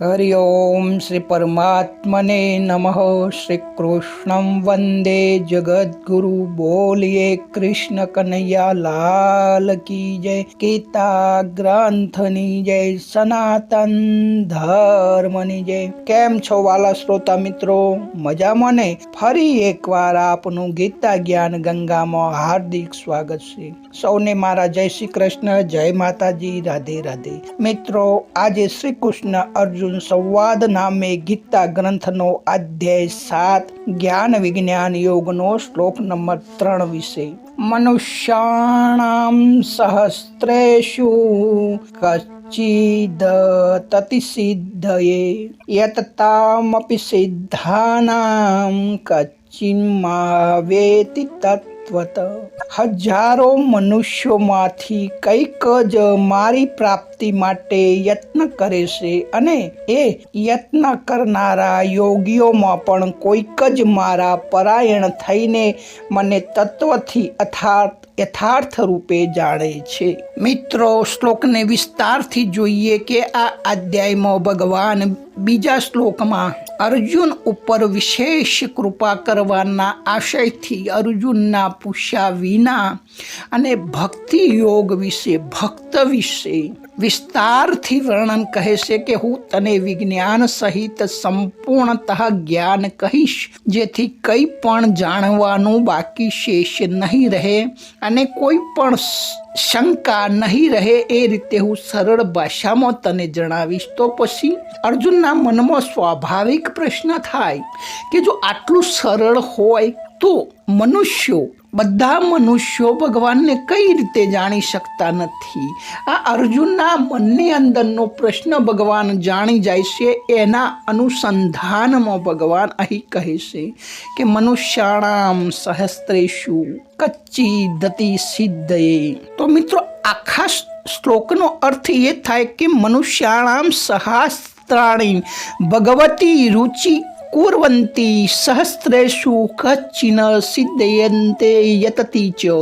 હરિ ઓમ શ્રી પરમાત્મને નમઃ શ્રી કૃષ્ણમ વંદે જગદગુરુ બોલીએ કૃષ્ણ કનૈયા લાલ કી જય ગીતા ગ્રંથની જય સનાતન ધર્મની જય કેમ છો વાલા શ્રોતા મિત્રો? મજામાં ને? ફરી એકવાર આપનું ગીતા જ્ઞાન ગંગામાં હાર્દિક સ્વાગત છે. સૌને મારા જય શ્રી કૃષ્ણ, જય માતાજી, રાધે રાધે. મિત્રો, આજે શ્રી કૃષ્ણ અર્જુન સંવાદ નામે ગીતા ગ્રંથનો અધ્યાય સાત જ્ઞાન વિજ્ઞાન યોગનો શ્લોક નંબર ત્રણ વિશે મનુષ્યાણામ સહસ્ત્રેશુ કચ્ચિદ તતિસિદ્ધયે યતતામપી સિદ્ધાનામ કચ્ચિન્મા વેતિ તત્ હજારો મનુષ્યોમાંથી કંઈક જ મારી પ્રાપ્તિ માટે યત્ન કરે છે અને એ યત્ન કરનારા યોગીઓમાં પણ કોઈક જ મારા પરાયણ થઈને મને તત્વથી અથાર્થ, યથાર્થ રૂપે જાણે છે. મિત્રો, શ્લોકને વિસ્તારથી જોઈએ કે આ અધ્યાયમાં ભગવાન બીજા શ્લોકમાં અર્જુન ઉપર વિશેષ કૃપા કરવાના આશયથી અર્જુનના પૂછ્યા વિના અને ભક્તિ યોગ વિશે, ભક્ત વિશે વિસ્તારથી વર્ણન કહે છે કે હું તને વિજ્ઞાન સહિત સંપૂર્ણતઃ જ્ઞાન કહીશ, જેથી કંઈ પણ જાણવાનું બાકી શેષ નહીં રહે અને કોઈ પણ શંકા નહીં રહે એ રીતે હું સરળ ભાષામાં તને જણાવીશ. તો પછી અર્જુનના મનમાં સ્વાભાવિક પ્રશ્ન થાય કે જો આટલું સરળ હોય તો મનુષ્યો બધા મનુષ્યો ભગવાનને કઈ રીતે જાણી શકતા નથી? આ અર્જુનના મનની અંદરનો પ્રશ્ન ભગવાન જાણી જાય છે, એના અનુસંધાનમાં ભગવાન અહીં કહે છે કે, મનુષ્યાણામ સહસ્ત્રેશુ કચ્ચી દતિ સિદ્ધયે. તો મિત્રો, આખા શ્લોકનો અર્થ એ થાય કે, મનુષ્યાણામ સહસ્ત્રાણી ભગવતી રુચિ કુર્વંતી સહસ્ત્રેશુ કચ્છિન સિદ્ધયંતે યતતી ચ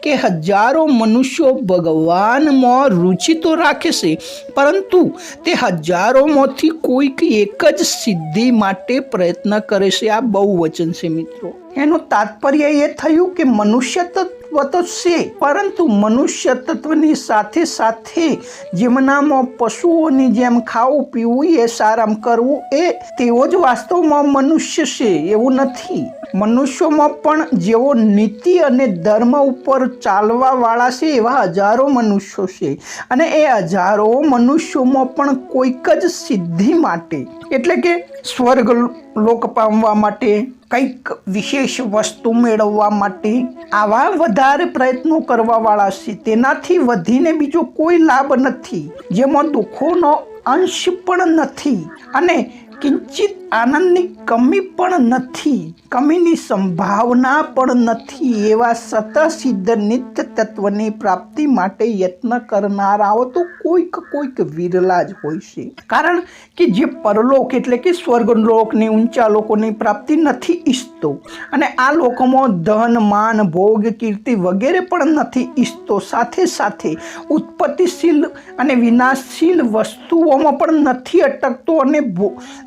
કે હજારો મનુષ્યો ભગવાનમાં રુચિ તો રાખે છે પરંતુ તે હજારોમાંથી કોઈક એક જ સિદ્ધિ માટે પ્રયત્ન કરે છે આ બહુ વચન છે મિત્રો એનું તાત્પર્ય એ થયું કે મનુષ્ય તત્વ તો છે, પરંતુ મનુષ્ય તત્વની સાથે સાથે જેમનામાં પશુઓની જેમ ખાવું, પીવું એ સારામ કરવું એ તેઓ જ વાસ્તવમાં મનુષ્ય છે, એવું નથી. મનુષ્યોમાં પણ જેઓ નીતિ અને ધર્મ ઉપર ચાલવાવાળા છે, એવા હજારો મનુષ્યો છે. અને એ હજારો મનુષ્યોમાં પણ કોઈક જ સિદ્ધિ માટે, એટલે કે સ્વર્ગ લોક પામવા માટે, કંઈક વિશેષ વસ્તુ મેળવવા માટે આવા વધારે પ્રયત્નો કરવાવાળા છે. તેનાથી વધીને બીજો કોઈ લાભ નથી. જેમાં દુઃખોનો અંશ પણ નથી. અને કિંચિત આનંદની કમી પણ નથી, કમીની સંભાવના પણ નથી એવા સતસિદ્ધ નિત્ય તત્વની પ્રાપ્તિ માટે યત્ન કરનારાઓ તો કોઈક કોઈક વિરલા જ હોય છે. કારણ કે જે પરલોક એટલે કે સ્વર્ગલોકની ઊંચા લોકોની પ્રાપ્તિ નથી ઈચ્છતો અને આ લોકોમાં ધન, માન, ભોગ, કીર્તિ વગેરે પણ નથી ઈચ્છતો. સાથે સાથે ઉત્પત્તિશીલ અને વિનાશશીલ વસ્તુઓમાં પણ નથી અટકતો અને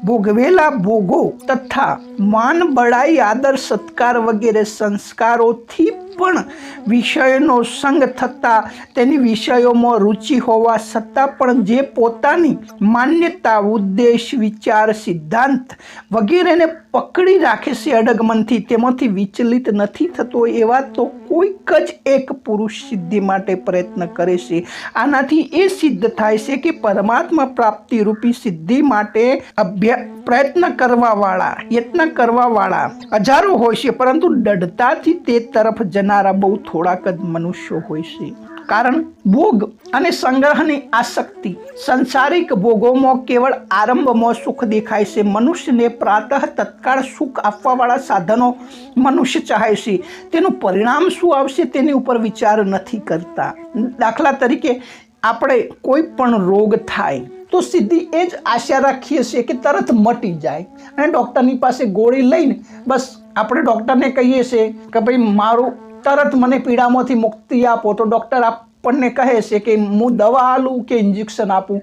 ભોગવેલા ભોગો તથા માન બળાઈ આદર સત્કાર વગેરે સંસ્કારોથી પણ વિષયોનો સંગ થતાં તેની વિષયોમાં રુચિ હોવા છતાં પણ જે પોતાની માન્યતા, ઉદ્દેશ, વિચાર, સિદ્ધાંત વગેરેને પકડી રાખે છે અડગમનથી તેમાંથી વિચલિત નથી થતો એવા તો કોઈક જ એક પુરુષ સિદ્ધિ માટે પ્રયત્ન કરે છે. આનાથી એ સિદ્ધ થાય છે કે પરમાત્મા પ્રાપ્તિ રૂપી સિદ્ધિ માટે અભ્યા, પ્રયત્ન કરવાવાળા, યત્ન કરવાવાળા હજારો હોય છે, પરંતુ દઢતાથી તે તરફ જનારા બહુ થોડાક જ મનુષ્યો હોય છે. કારણ ભોગ અને સંગ્રહની આસક્તિ સંસારિક ભોગોમાં કેવળ આરંભમાં સુખ દેખાય છે. મનુષ્યને પ્રાતઃ તત્કાળ સુખ આપવાવાળા સાધનો મનુષ્ય ચાહે છે. તેનું પરિણામ શું આવશે તેની ઉપર વિચાર નથી કરતા. દાખલા તરીકે આપણે કોઈ પણ રોગ થાય તો સીધી એ જ આશા રાખીએ છીએ કે તરત મટી જાય. અને ડૉક્ટરની પાસે ગોળી લઈને બસ આપણે ડૉક્ટરને કહીએ છીએ કે ભાઈ મારું તરત મને પીડામાંથી મુક્તિ આપો તો ડૉક્ટર આપણને કહે છે કે હું દવા આલું કે ઇન્જેક્શન આપું?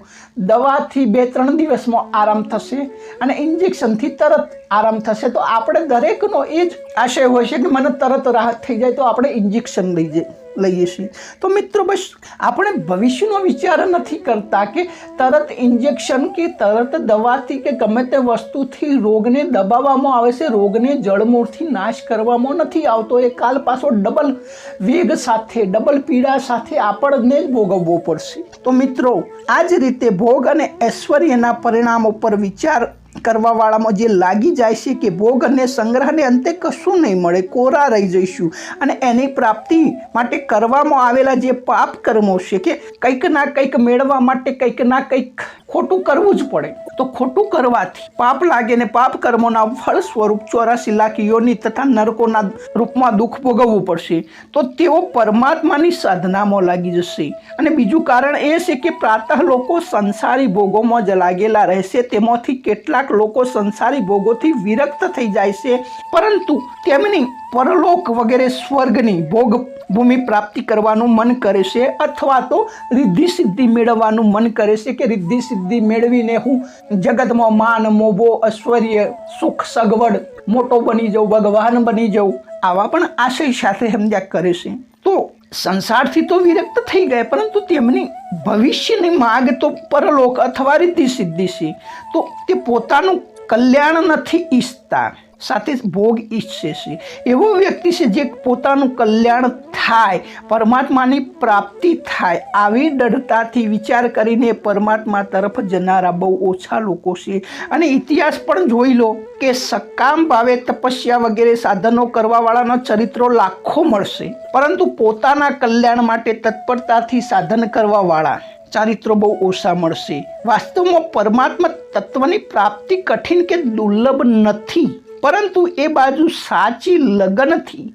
દવાથી બે ત્રણ દિવસમાં આરામ થશે અને ઇન્જેક્શનથી તરત આરામ થશે. તો આપણે દરેકનો એ જ આશય હોય છે કે મને તરત રાહત થઈ જાય તો આપણે ઇન્જેક્શન લઈ જઈએ. લઈએ છીએ. તો મિત્રો, બસ આપણે ભવિષ્યનો વિચાર નથી કરતા કે તરત ઇન્જેક્શન કે તરત દવાથી કે ગમે તે વસ્તુથી રોગને દબાવવામાં આવે છે, રોગને જળમૂળથી નાશ કરવામાં નથી આવતો. એ કાલ પાછો ડબલ વેગ સાથે ડબલ પીડા સાથે આપણને જ ભોગવવો પડશે. તો મિત્રો, આ જ રીતે ભોગ અને ઐશ્વર્યના પરિણામો પર વિચાર કરવાવાળામાં જે લાગી જાય છે કે ભોગ અને સંગ્રહને અંતે કશું નહીં મળે, કોરા રહી જઈશું. અને એની પ્રાપ્તિ માટે કરવામાં આવેલા જે પાપ કર્મો છે કે કંઈક ના કંઈક મેળવવા માટે કંઈક ના કંઈક ખોટું કરવું જ પડે. તો ખોટું કરવાથી પાપ લાગે ને પાપ કર્મોના ફળ સ્વરૂપ ચોરાસી લાખ યોની તથા નરકોના રૂપમાં દુઃખ ભોગવવું પડશે. તો તેઓ પરમાત્માની સાધનામાં લાગી જશે. અને બીજું કારણ એ છે કે પ્રાતઃ લોકો સંસારી ભોગોમાં જ લાગેલા રહેશે. તેમાંથી કેટલાક લોકો સંસારી ભોગોથી વિરક્ત થઈ જાય છે, પરંતુ તેમની પરલોક વગેરે સ્વર્ગની ભોગ ભૂમિ પ્રાપ્તિ કરવાનું મન કરે છે અથવા તો રિદ્ધિ સિદ્ધિ મેળવવાનું મન કરે છે કે રિદ્ધિ સિદ્ધિ મેળવીને હું જગતમાં માન, મોભો, ઐશ્વર્ય, સુખ, સગવડ, મોટો બની જાઉં, ભગવાન બની જાઉં, આવા પણ આશય સાથે સમજ્યા કરે છે. તો સંસારથી તો વિરક્ત થઈ ગયા પરંતુ તેમની ભવિષ્યની માગ તો પરલોક અથવા રીતિ સિદ્ધિ છે. તો તે પોતાનું કલ્યાણ નથી ઈચ્છતા, સાથે ભોગ ઈચ્છે છે. એવો વ્યક્તિ છે જે પોતાનું કલ્યાણ થાય, પરમાત્માની પ્રાપ્તિ થાય. આવી દઢતાથી વિચાર કરીને પરમાત્મા તરફ જનારા બહુ ઓછા લોકો છે. અને ઇતિહાસ પણ જોઈ લો કે સકામ ભાવે તપસ્યા વગેરે સાધનો કરવાવાળાના ચરિત્રો લાખો મળશે. પરંતુ પોતાના કલ્યાણ માટે તત્પરતાથી સાધન કરવાવાળા ચારિત્રો બહુ ઓછા મળશે. વાસ્તવમાં પરમાત્મા તત્વની પ્રાપ્તિ કઠિન કે દુર્લભ નથી. પરંતુ એ બાજુ સાચી લગનથી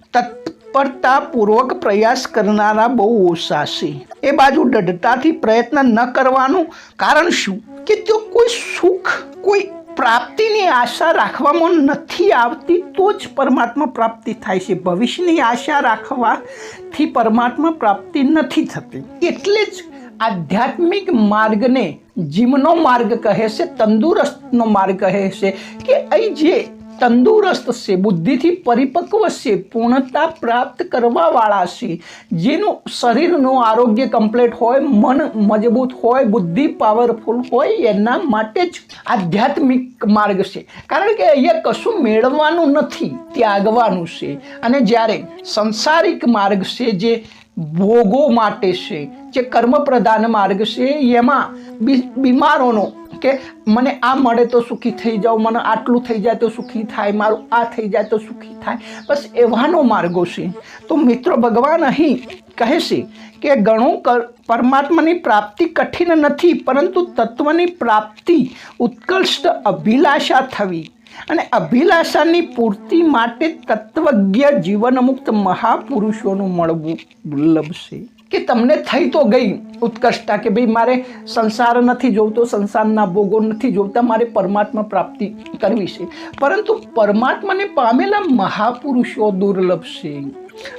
તત્પરતાપૂર્વક પ્રયાસ કરનારા બહુ ઓછા છે. એ બાજુ દઢતાથી પ્રયત્ન ન કરવાનું કારણ શું? કે જો કોઈ સુખ, કોઈ પ્રાપ્તિની આશા રાખવામાં નથી આવતી, તો જ પરમાત્મા પ્રાપ્તિ થાય છે. ભવિષ્યની આશા રાખવાથી પરમાત્મા પ્રાપ્તિ નથી થતી. એટલે જ આધ્યાત્મિક માર્ગને જીમનો માર્ગ કહે છે, તંદુરસ્તનો માર્ગ કહે છે કે અહીં જે તંદુરસ્ત છે બુદ્ધિથી પરિપક્વ છે પૂર્ણતા પ્રાપ્ત કરવાવાળા છે જેનું શરીરનું આરોગ્ય કમ્પ્લીટ હોય, મન મજબૂત હોય, બુદ્ધિ પાવરફુલ હોય, એના માટે જ આધ્યાત્મિક માર્ગ છે. કારણ કે અહીંયા કશું મેળવવાનું નથી, ત્યાગવાનું છે. અને જ્યારે સંસારિક માર્ગ છે, જે ભોગો માટે છે, જે કર્મ પ્રધાન માર્ગ છે, એમાં બીમારોનો કે મને આ મળે તો સુખી થઈ જાઉં, મને આટલું થઈ જાય તો સુખી થાય, મારું આ થઈ જાય તો સુખી થાય. બસ એવાનો માર્ગો છે તો મિત્રો, ભગવાન અહીં કહે છે કે ઘણું પરમાત્માની પ્રાપ્તિ કઠિન નથી, પરંતુ તત્વની પ્રાપ્તિ ઉત્કૃષ્ટ અભિલાષા થવી. અને અભિલાષાની પૂર્તિ માટે તત્વજ્ઞ જીવનમુક્ત મહાપુરુષોનું મળવું દુર્લભ છે કે તમને થઈ તો ગઈ ઉત્કર્ષતા કે ભાઈ મારે સંસાર નથી જોવતો, સંસારના ભોગો નથી જોવતા, મારે પરમાત્મા પ્રાપ્તિ કરવી છે. પરંતુ પરમાત્માને પામેલા મહાપુરુષો દુર્લભ છે.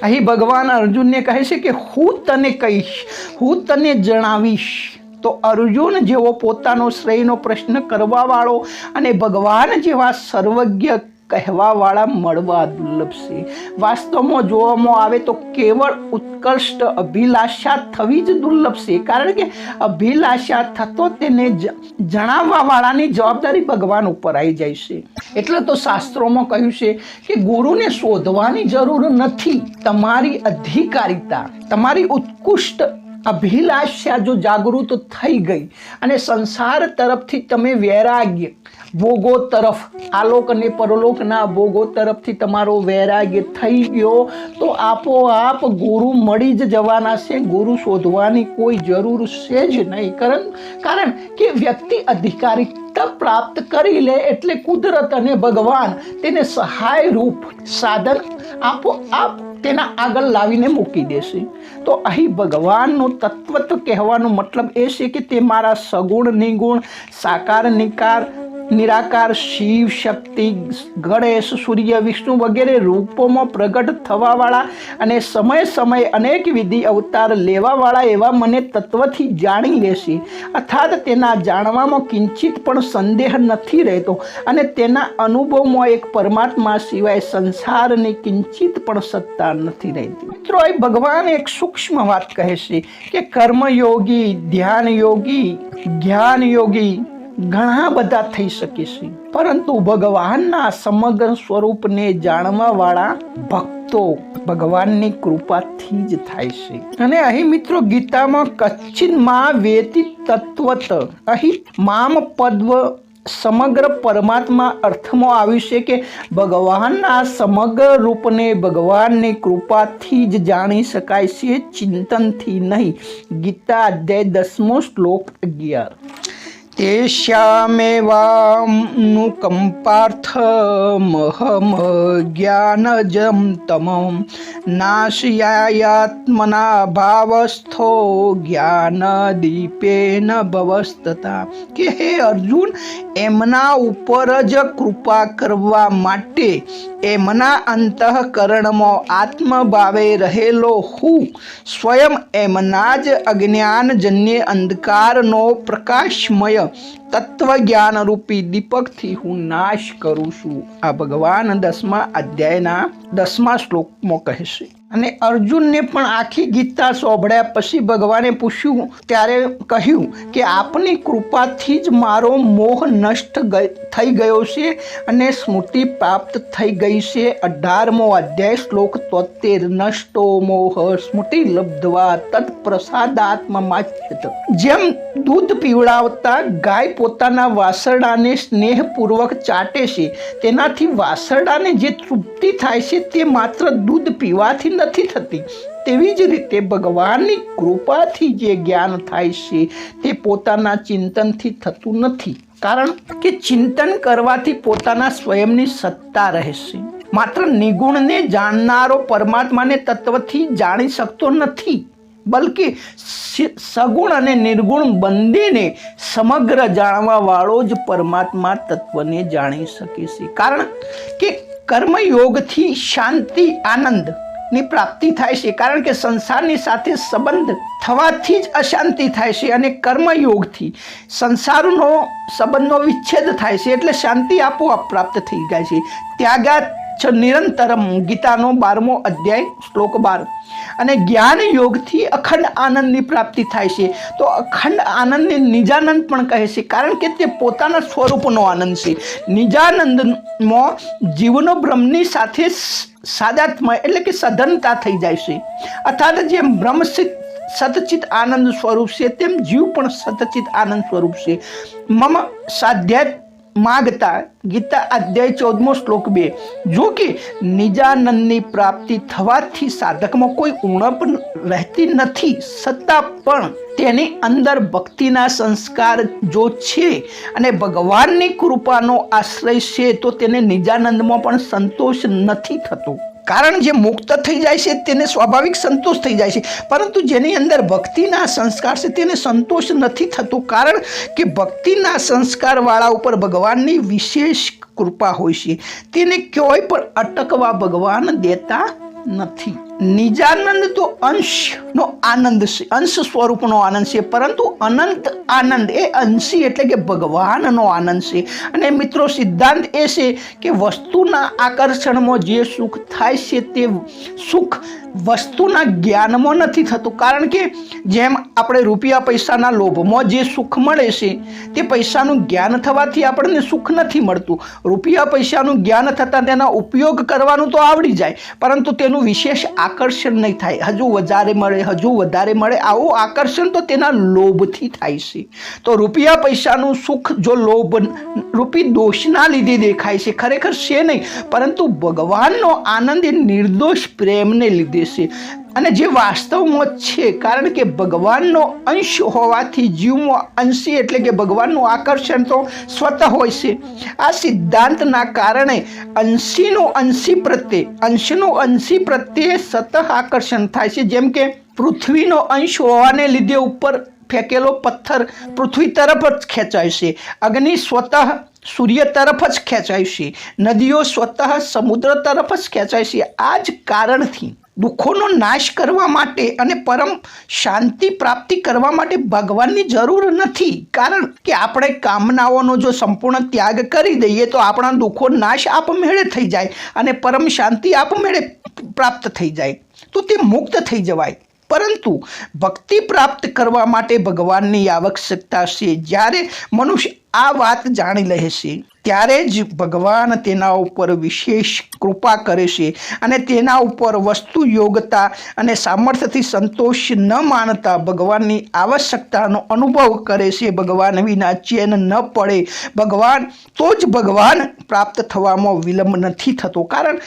અહીં ભગવાન અર્જુનને કહે છે કે હું તને કહીશ, હું તને જણાવીશ. તો અર્જુન જેવો પોતાનો શ્રેયનો પ્રશ્ન કરવાવાળો અને ભગવાન જેવા સર્વજ્ઞ કહેવાવાળા મળવા દુર્લભ છે. વાસ્તવમાં જોવામાં આવે તો કેવળ ઉત્કૃષ્ટ અભિલાષા થવી જ દુર્લભ છે. કારણ કે અભિલાષા થતો તેને જણાવવાવાળાની જવાબદારી ભગવાન ઉપર આવી જાય છે. એટલે તો શાસ્ત્રોમાં કહ્યું છે કે ગુરુને શોધવાની જરૂર નથી. તમારી અધિકારિતા, તમારી ઉત્કૃષ્ટ અભિલાષા જો જાગૃત થઈ ગઈ અને સંસાર તરફથી તમે વૈરાગ્ય, ભોગો તરફ, આલોક અને પરલોકના ભોગો તરફથી તમારો વૈરાગ્ય થઈ ગયો, તો આપોઆપ ગુરુ મળી જ જવાના છે. ગુરુ શોધવાની કોઈ જરૂર છે જ નહીં. કારણ કારણ કે વ્યક્તિ અધિકારી પ્રાપ્ત કરી લે એટલે કુદરત અને ભગવાન તેને સહાય રૂપ સાધન આપોઆપ તેના આગળ લાવીને મૂકી દેશે. તો અહીં ભગવાનનું તત્વ કહેવાનો મતલબ એ છે કે તે મારા સગુણ નિગુણ સાકાર, નિકાર નિરાકાર શિવ શક્તિ ગણેશ સૂર્ય વિષ્ણુ વગેરે રૂપોમાં પ્રગટ થવાવાળા અને સમય સમયે અનેક વિધિ અવતાર લેવાવાળા એવા મને તત્વથી જાણી લેશે. અર્થાત તેના જાણવામાં કિંચિત પણ સંદેહ નથી રહેતો અને તેના અનુભવમાં એક પરમાત્મા સિવાય સંસારની કિંચિત પણ સત્તા નથી રહેતી. મિત્રો, એ ભગવાન એક સૂક્ષ્મ વાત કહે છે કે કર્મયોગી જ્ઞાન યોગી ઘણા બધા થઈ શકે છે. પરંતુ ભગવાનના સમગ્ર સ્વરૂપને જાણવા વાળા ભક્તો ભગવાનની કૃપાથી જ થાય છે. અને અહીં મિત્રો ગીતામાં કચ્છિનમાં વેતી તત્વત, અહીં મામ પદ્વ સમગ્ર પરમાત્મા અર્થમાં આવ્યું છે કે ભગવાનના સમગ્ર રૂપને ભગવાનની કૃપાથી જ જાણી શકાય છે, ચિંતનથી નહીં. ગીતા અધ્યાય દસમો શ્લોક અગિયાર. જ્ઞાનજમ તમમ. નાશયાયાત્મના ભાવસ્થો જ્ઞાનદીપેન ભવસ્તતા. કે હે અર્જુન, એમના ઉપર જ કૃપા કરવા માટે એમના અંતઃકરણમાં આત્મભાવે રહેલો હું. સ્વયં એમના જ અજ્ઞાનજન્ય અંધકારનો પ્રકાશમય તત્વજ્ઞાન રૂપી દીપકથી હું નાશ કરું છું. આ ભગવાન દસમા અધ્યાયના દસમા શ્લોકમાં કહે છે અને અર્જુનને પણ આખી ગીતા સોંભળ્યા પછી ભગવાને પૂછ્યું, ત્યારે કહ્યું કે આપની કૃપાથી જ મારો મોહ નષ્ટ થઈ ગયો છે અને સ્મૃતિ પ્રાપ્ત થઈ ગઈ છે. અઢારમો અધ્યાય, શ્લોક તોતેર, નષ્ટો મોહ, સ્મૃતિ લબ્ધવા તત્પ્રસાદાત્મા જેમ દૂધ પીવડાવતા ગાય પોતાના વાસરડાને સ્નેહપૂર્વક ચાટે છે, તેનાથી વાસરડાને જે તૃપ્તિ થાય છે તે માત્ર દૂધ પીવાથી નથી થતી. તેવી જ રીતે ભગવાનની કૃપાથી જે જ્ઞાન થાય છે, તે પોતાના ચિંતનથી થતું નથી. કારણ કે ચિંતન કરવાથી પોતાના સ્વયંની સત્તા રહેશે. માત્ર નિગુણને જાણનારો પરમાત્માને તત્વથી જાણી શકતો નથી, બલકે સગુણ અને નિર્ગુણ બંનેને સમગ્ર જાણવા વાળો જ પરમાત્મા તત્વને જાણી શકે છે. કારણ કે કર્મયોગથી શાંતિ, આનંદ ની પ્રાપ્તિ થાય છે. કારણ કે સંસારની સાથે સંબંધ થવાથી જ અશાંતિ થાય છે અને કર્મયોગથી સંસારનો સંબંધનો વિચ્છેદ થાય છે. એટલે શાંતિ આપોઆપ પ્રાપ્ત થઈ જાય છે. ત્યાગાત છ નિરંતરમ ગીતાનો બારમો અધ્યાય, શ્લોક બાર. અને જ્ઞાન યોગથી અખંડ આનંદની પ્રાપ્તિ થાય છે. તો અખંડ આનંદને નિજાનંદ પણ કહે છે, કારણ કે તે પોતાના સ્વરૂપનો આનંદ છે. નિજાનંદમાં જીવનો બ્રહ્મની સાથે સાદાત્મય એટલે કે સધનતા થઈ જાય છે. અર્થાત જે બ્રહ્મ સતચિત આનંદ સ્વરૂપ છે, તેમ જીવ પણ સતચિત આનંદ સ્વરૂપ છે. મમ સાધ્યાત્મ માગતા ગીતા અધ્યાય ચૌદમો શ્લોક બે. જો કે નિજાનંદની પ્રાપ્તિ થવાથી સાધકમાં કોઈ ઉણપ રહેતી નથી, છતાં પણ તેની અંદર ભક્તિના સંસ્કાર જો છે અને ભગવાનની કૃપાનો આશ્રય છે, તો તેને નિજાનંદમાં પણ સંતોષ નથી થતો. કારણ જે મુક્ત થઈ જાય છે તેને સ્વાભાવિક સંતોષ થઈ જાય છે. પરંતુ જેની અંદર ભક્તિના સંસ્કાર છે તેને સંતોષ નથી થતો. કારણ કે ભક્તિના સંસ્કારવાળા ઉપર ભગવાનની વિશેષ કૃપા હોય છે. તેને કોઈ પણ અટકવા ભગવાન દેતા નથી. નિજાનંદ તો અંશનો આનંદ છે. અંશ સ્વરૂપનો આનંદ છે. પરંતુ અનંત આનંદ એ અંશી એટલે કે ભગવાનનો આનંદ છે. અને મિત્રો, સિદ્ધાંત એ છે કે વસ્તુના આકર્ષણમાં જે સુખ થાય છે તે સુખ વસ્તુના જ્ઞાનમાં નથી થતું. કારણ કે જેમ આપણે રૂપિયા પૈસાના લોભમાં જે સુખ મળે છે, તે પૈસાનું જ્ઞાન થવાથી આપણને સુખ નથી મળતું. રૂપિયા પૈસાનું જ્ઞાન થતાં તેના ઉપયોગ કરવાનું તો આવડી જાય. પરંતુ તેનું વિશેષ આકર્ષણ નહીં થાય. હજુ વધારે મળે, હજુ વધારે મળે. આવું આકર્ષણ તો તેના લોભથી થાય છે. તો રૂપિયા પૈસાનું સુખ જો લોભ રૂપી દોષના લીધે દેખાય છે. ખરેખર છે નહીં. પરંતુ ભગવાનનો આનંદ એ નિર્દોષ પ્રેમને લીધે છે. અને જે વાસ્તવમાં છે, કારણ કે ભગવાનનો અંશ હોવાથી જીવમાં અંશી એટલે કે ભગવાનનું આકર્ષણ તો સ્વતઃ હોય છે. આ સિદ્ધાંતના કારણે અંશીનું અંશી પ્રત્યે, અંશનું અંશી પ્રત્યે સતત આકર્ષણ થાય છે. જેમ કે પૃથ્વીનો અંશ હોવાને લીધે ઉપર ફેંકેલો પથ્થર પૃથ્વી તરફ જ ખેંચાય છે. અગ્નિ સ્વતઃ સૂર્ય તરફ જ ખેંચાય છે. નદીઓ સ્વતઃ સમુદ્ર તરફ જ ખેંચાય છે. આ જ કારણથી દુઃખોનો નાશ કરવા માટે અને પરમ શાંતિ પ્રાપ્તિ કરવા માટે ભગવાનની જરૂર નથી. કારણ કે આપણે કામનાઓનો જો સંપૂર્ણ ત્યાગ કરી દઈએ તો આપણા દુઃખો નાશ આપમેળે થઈ જાય અને પરમ શાંતિ આપમેળે પ્રાપ્ત થઈ જાય. તો તે મુક્ત થઈ જવાય. પરંતુ ભક્તિ પ્રાપ્ત કરવા માટે ભગવાનની આવશ્યકતા છે જ્યારે મનુષ્ય આ વાત જાણી લે છે ત્યારે જ ભગવાન તેના ઉપર વિશેષ કૃપા કરે છે અને તેના ઉપર વસ્તુ યોગતા અને સામર્થ્યથી સંતોષ ન માનતા ભગવાનની આવશ્યકતાનો અનુભવ કરે છે. ભગવાન વિના ચેન ન પડે. ભગવાન તો જ ભગવાન પ્રાપ્ત થવામાં વિલંબ નથી થતો. કારણ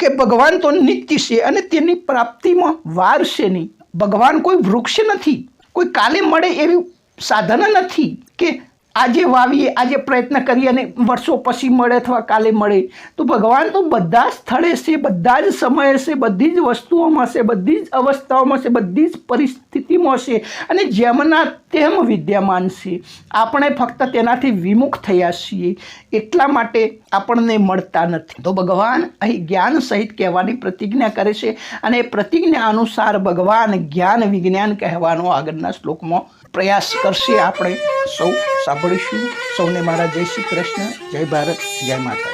કે ભગવાન તો નિત્ય છે અને તેની પ્રાપ્તિમાં વાર છે નહીં. ભગવાન કોઈ વૃક્ષ નથી. કોઈ કાલે મળે એવી સાધન નથી કે આજે વાવીએ, આજે પ્રયત્ન કરીએ અને વર્ષો પછી મળે અથવા કાલે મળે. તો ભગવાન તો બધા સ્થળે છે, બધા જ સમયે છે, બધી જ વસ્તુઓમાં છે, બધી જ અવસ્થાઓમાં છે, બધી જ પરિસ્થિતિમાં છે અને જેમના તેમ વિદ્યમાન છે. આપણે ફક્ત તેનાથી વિમુખ થયા છીએ. એટલા માટે આપણને મળતા નથી. તો ભગવાન અહીં જ્ઞાન સહિત કહેવાની પ્રતિજ્ઞા કરે છે અને એ પ્રતિજ્ઞા અનુસાર ભગવાન જ્ઞાન વિજ્ઞાન કહેવાનો આગળના શ્લોકમાં પ્રયાસ કરશે આપણે. સૌ સાંભળીશું. સૌને મારા જય શ્રી કૃષ્ણ. જય ભારત. જય માતા